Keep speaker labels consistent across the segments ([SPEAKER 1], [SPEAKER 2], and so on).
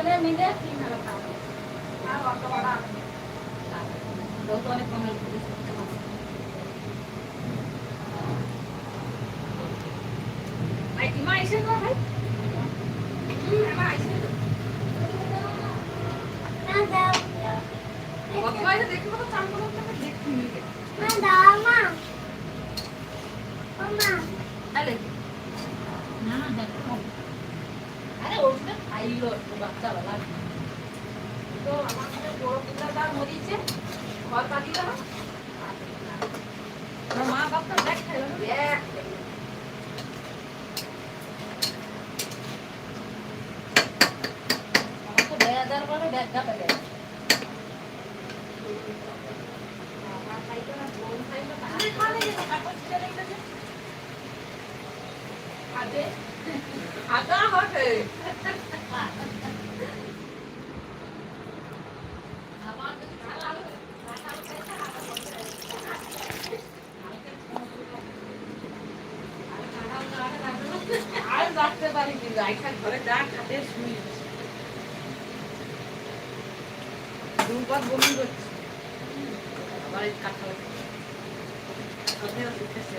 [SPEAKER 1] তিনজনে মিলে তিন হাজার টাকা অনেক কমে ভাই এসে না ভাই? হুম, এসে কত বাইরে ওটা খাইলো একটু বাচ্চা বেলা তো আমার কাছে বড় পিতাটা মরিছে ঘর পাতি গেল আমার মা বাপটা ব্যাগ খাইলো না ব্যাগ আমার তো দেড় হাজার করে ব্যাগটা পেলে খালা আর রাখতে পারি কি? রাইখা ঘরে যা খাতে শুই দুবার বমি করছে। আবার উঠেছে?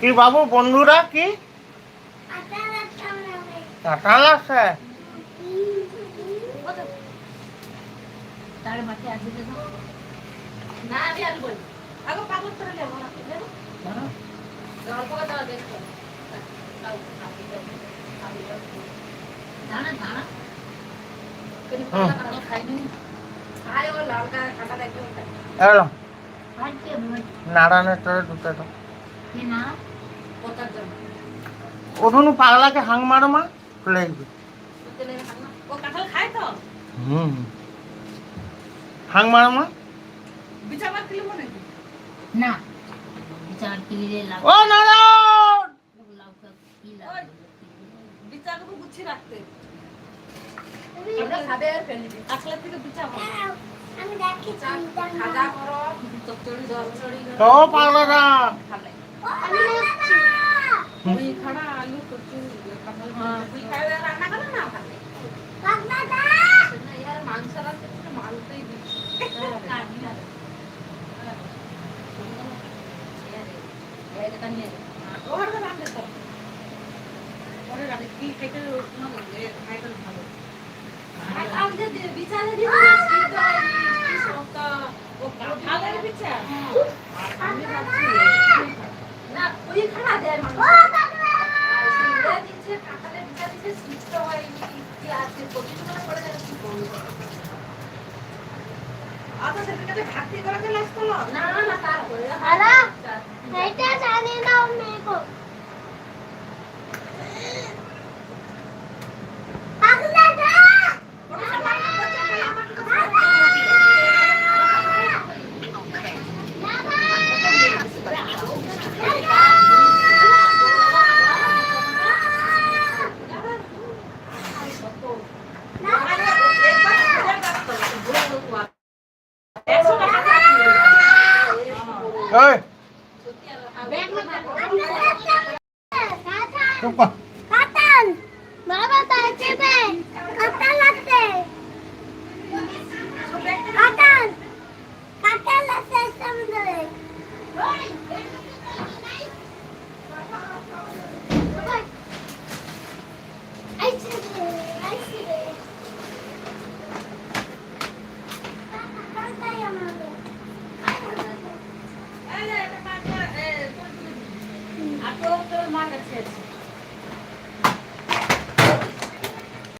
[SPEAKER 2] কি বাবু বন্ধুরা কি? কাঁঠাল আছে।
[SPEAKER 1] দানা দানা
[SPEAKER 2] এলো। নারায়ণের তরে দুটো তো
[SPEAKER 1] কি না কোথার জন্য
[SPEAKER 2] ওখানে পাগলাকে হাং মারো মা খুলে দিবি।
[SPEAKER 1] তেলে খানা ও কাঁঠাল খায় তো
[SPEAKER 2] হুম। হাং মারো মা।
[SPEAKER 3] না। বিচার
[SPEAKER 2] ও নারায়ণ!
[SPEAKER 1] বিচারকে গুছিয়ে রাখতে। আমরা খাবে আর ফেলে দিই। কাঁঠালের থেকে বিচার
[SPEAKER 4] আমি দেখেছি
[SPEAKER 1] খাজা করো চচ্চড়ি জলচড়ি
[SPEAKER 2] তো পাগলারা
[SPEAKER 1] খালে ওই খাড়া আলু চচ্চড়ি কাঁঠাল তুই খাই রান্না করো না খালে
[SPEAKER 4] বাগদাদা
[SPEAKER 1] না ইয়ার মাংস রাখতে তো মালতেই দিচ্ছি কাটি না ওর রান্না তো ওরে রান্না কি খেতে না খাইতে ভালো। আচ্ছা সেটাকে ঘাটতি করে গেলে না? না না তারপরে
[SPEAKER 4] এটা জানি ơi không còn
[SPEAKER 2] cotton mở bao tay chim về cotton latte Gracias.